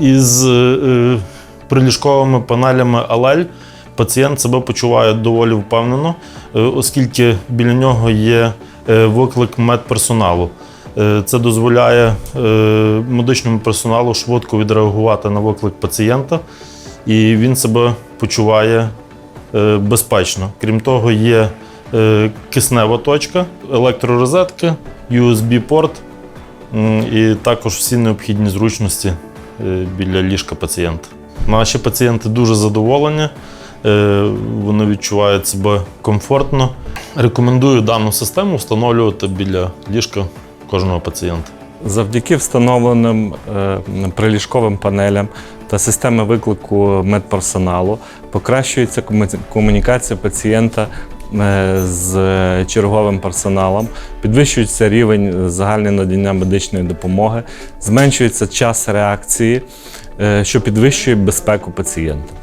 із е, приліжковими панелями Алель пацієнт себе почуває доволі впевнено, е, оскільки біля нього є е, виклик медперсоналу. Е, Це дозволяє е, медичному персоналу швидко відреагувати на виклик пацієнта, і він себе почуває е, безпечно. Крім того, є е, киснева точка, електророзетки, USB-порт і також всі необхідні зручності е, біля ліжка пацієнта. Наші пацієнти дуже задоволені, е, вони відчувають себе комфортно. Рекомендую дану систему встановлювати біля ліжка кожного пацієнта. Завдяки встановленим е, приліжковим панелям та системи виклику медперсоналу покращується комунікація пацієнта е, з черговим персоналом, підвищується рівень загального надання медичної допомоги, зменшується час реакції, е, що підвищує безпеку пацієнта.